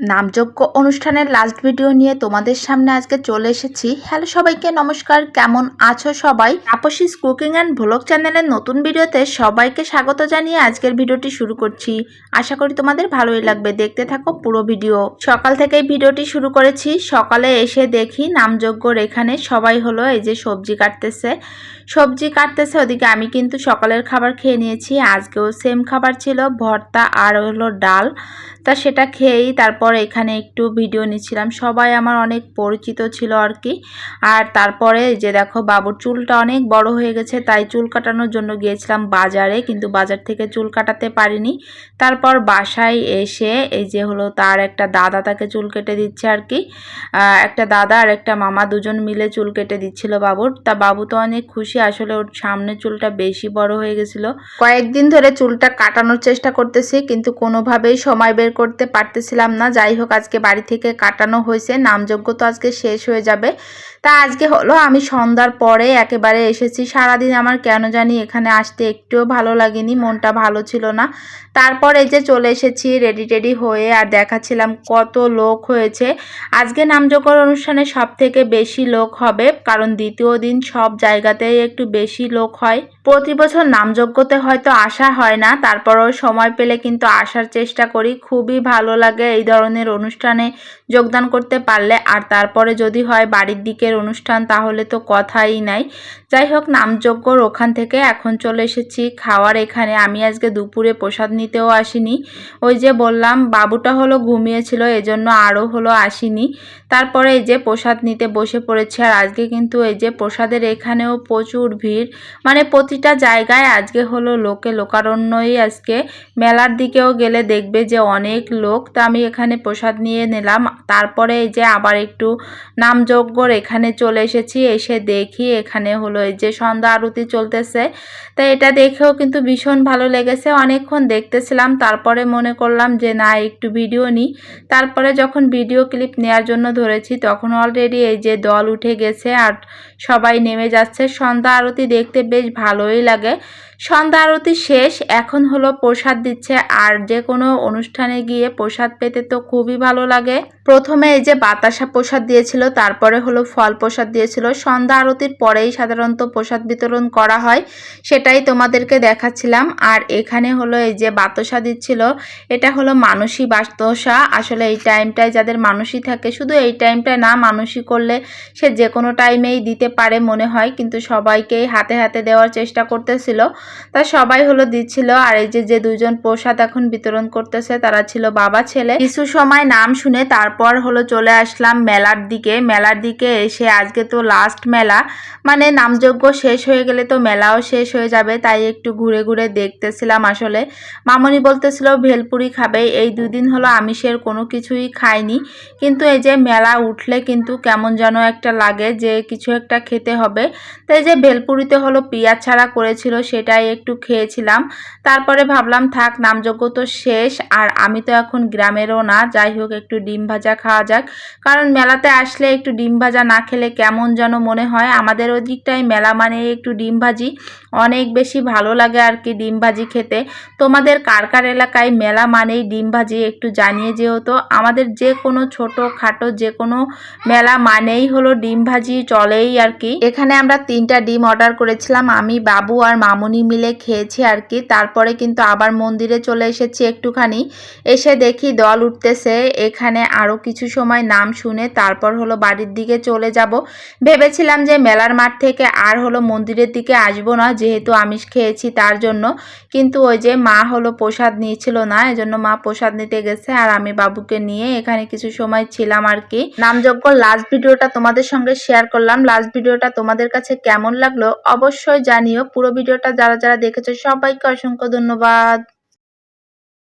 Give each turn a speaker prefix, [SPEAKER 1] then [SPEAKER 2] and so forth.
[SPEAKER 1] নামযোগ্য অনুষ্ঠানের last video নিয়ে তোমাদের সামনে আজকে চলে এসেছি। হ্যালো সবাইকে, নমস্কার, কেমন আছো সবাই? তাপসিস কুকিং অ্যান্ড ভ্লগ চ্যানেলের নতুন ভিডিওতে সবাইকে স্বাগত জানিয়ে আজকের ভিডিওটি শুরু করছি। আশা করি তোমাদের ভালোই লাগবে। দেখতে থাকো পুরো ভিডিও সকাল থেকেই ভিডিওটি শুরু করেছি। সকালে এসে দেখি নামযোগ্যর এখানে সবাই হলো এই যে সবজি কাটতেছে। সবজি কাটতেছে ওদিকে আমি কিন্তু সকালের খাবার খেয়ে নিয়েছি। আজকেও সেম খাবার ছিল, ভর্তা আর হলো ডাল। তা সেটা খেয়েই তারপর এখানে একটু ভিডিও নিচ্ছিলাম। সবাই আমার অনেক পরিচিত ছিল আর কি। আর তারপরে যে দেখো, বাবুর চুলটা অনেক বড় হয়ে গেছে, তাই চুল কাটানোর জন্য গিয়েছিলাম বাজারে, কিন্তু বাজার থেকে চুল কাটাতে পারিনি। তারপর বাসায় এসে এই যে হলো তার একটা দাদা তাকে চুল কেটে দিচ্ছে আর কি। একটা দাদা আর একটা মামা দুজন মিলে চুল কেটে দিচ্ছিল বাবুর। তা বাবু তো অনেক খুশি, আসলে ওর সামনে চুলটা বেশি বড় হয়ে গেছিল। কয়েকদিন ধরে চুলটা কাটানোর চেষ্টা করতেছি, কিন্তু কোনোভাবেই সময় বের করতে পারতেছিলাম না। যাই হোক, আজকে বাড়ি থেকে কাটানো হয়েছে নামযোগ্য তো আজকে শেষ হয়ে যাবে। তা আজকে হলো, আমি সন্ধ্যার পরে একেবারে এসেছি। সারাদিন আমার কেন জানি এখানে আসতে একটুও ভালো লাগেনি, মনটা ভালো ছিল না। তারপর এই যে চলে এসেছি রেডি টেডি হয়ে আর দেখাচ্ছিলাম কত লোক হয়েছে। আজকে নামযোগ্যর অনুষ্ঠানে সব থেকে বেশি লোক হবে, কারণ দ্বিতীয় দিন সব জায়গাতেই একটু বেশি লোক হয়। প্রতি বছর নামযজ্ঞতে হয়তো আসা হয় না, তারপরও সময় পেলে কিন্তু আসার চেষ্টা করি, খুবই ভালো লাগে এই ধরনের অনুষ্ঠানে যোগদান করতে পারলে আর তারপরে যদি হয় বাড়ির দিকের অনুষ্ঠান তাহলে তো কথাই নাই। যাই হোক নামযজ্ঞর ওখান থেকে এখন চলে এসেছি। খাওয়ার এখানে। আমি আজকে দুপুরে প্রসাদ নিতেও আসিনি। ওই যে বললাম, বাবুটা হলো ঘুমিয়েছিল, এজন্য আরও হলো আসিনি। তারপরে এই যে প্রসাদ নিতে বসে পড়েছে, আর আজকে কিন্তু এই যে প্রসাদের এখানেও প্রচুর ভিড়। মানে প্রতিটা জায়গায় আজকে হলো লোকে, লোকারণ্যই আজকে। মেলার দিকেও গেলে দেখবে যে অনেক লোক। তা আমি এখানে প্রসাদ নিয়ে নিলাম। তারপরে এই যে আবার একটু নামযজ্ঞর এখানে চলে এসেছি। এসে দেখি এখানে হলো এই যে সন্ধ্যা আরতি চলতেছে। তো এটা দেখেও কিন্তু ভীষণ ভালো লেগেছে। অনেকক্ষণ দেখতেছিলাম। তারপরে মনে করলাম যে না, একটু ভিডিও নিই। তারপরে যখন ভিডিও ক্লিপ নেওয়ার জন্য ধরেছি, তখন অলরেডি এই যে দল উঠে গেছে আর সবাই নেমে যাচ্ছে। সন্ধ্যা আরতি দেখতে বেশ ভালোই লাগে। সন্ধ্যা আরতি শেষ। এখন হলো প্রসাদ দিচ্ছে। আর যে কোনো অনুষ্ঠানে গিয়ে প্রসাদ পেতে তো খুবই ভালো লাগে। প্রথমে এই যে বাতাসা প্রসাদ দিয়েছিল, তারপরে হলো ফল প্রসাদ দিয়েছিল। সন্ধ্যা আরতির পরেই সাধারণত প্রসাদ বিতরণ করা হয়, সেটাই তোমাদেরকে দেখাচ্ছিলাম। আর এখানে হলো এই যে বাতাসা দিচ্ছিল, এটা হলো মানসী বাতাসা। আসলে এই টাইমটায় যাদের মানসী থাকে, শুধু এই টাইমটায় না, মানসী করলে সে যে কোনো টাইমেই দিতে পারে মনে হয়, কিন্তু সবাইকেই হাতে হাতে দেওয়ার চেষ্টা করতেছিল। তা সবাই হলো দিচ্ছিল, আর এই যে যে দুজন প্রসাদ এখন বিতরণ করতেছে, তারা ছিল বাবা, ছেলে। কিছু সময় নাম শুনে তারপর হলো চলে আসলাম মেলার দিকে। মেলার দিকে এসে আজকে তো লাস্ট মেলা। মানে নামযজ্ঞ শেষ হয়ে গেলে তো মেলাও শেষ হয়ে যাবে, তাই একটু ঘুরে ঘুরে দেখতেছিলাম আসলে। মামনি বলতেছিল, ভেলপুরি খাবে। এই দুদিন হলো আমিষের কোনো কিছুই খাইনি। কিন্তু এই যে মেলা উঠলে কিন্তু কেমন যেন একটা লাগে যে কিছু একটা খেতে হবে। তাই যে ভেলপুরিতে হলো পিঁয়াজ ছাড়া করেছিল, সেটাই একটু খেয়েছিলাম। তারপরে ভাবলাম, থাক, নামযজ্ঞ তো শেষ। আর আমি তো এখন গ্রামেরও না, যাই হোক, একটু ডিম ভাজা খাওয়া যাক। কারণ মেলাতে আসলে একটু ডিম ভাজা না খেলে কেমন যেন মনে হয়। আমাদের ওদিকটাই মেলা মানে একটু ডিম ভাজি। অনেক বেশি ভালো লাগে আর কি ডিম ভাজি খেতে। তোমাদের কার কার এলাকায় মেলা মানেই ডিম ভাজি একটু জানিয়ে যেহেতু আমাদের যে কোনো ছোট খাটো যে কোনো মেলা মানেই হলো ডিম ভাজি চলেই আর কি। এখানে আমরা তিনটা ডিম অর্ডার করেছিলাম। আমি, বাবু আর মামুনি মিলে খেয়েছি আর কি। তারপরে কিন্তু আবার মন্দিরে চলে এসেছি একটুখানি। এসে দেখি দল উঠতেছে। এখানে আরও কিছু সময় নাম শুনে তারপর হলো বাড়ির দিকে চলে যাব। ভেবেছিলাম যে মেলার মাঠ থেকে আর হলো মন্দিরের দিকে আসব না, যেহেতু আমিষ খেয়েছি তার জন্য। কিন্তু ওই যে মা হলো প্রসাদ নিয়েছিল না, এজন্য মা প্রসাদ নিতে গেছে আর আমি বাবুকে নিয়ে এখানে কিছু সময় ছিলাম আর কি। নামযজ্ঞ লাস্ট ভিডিওটা তোমাদের সঙ্গে শেয়ার করলাম। লাস্ট ভিডিওটা তোমাদের কাছে কেমন লাগল অবশ্যই জানিও। পুরো ভিডিওটা যারা যারা দেখেছ সবাইকে অসংখ্য ধন্যবাদ।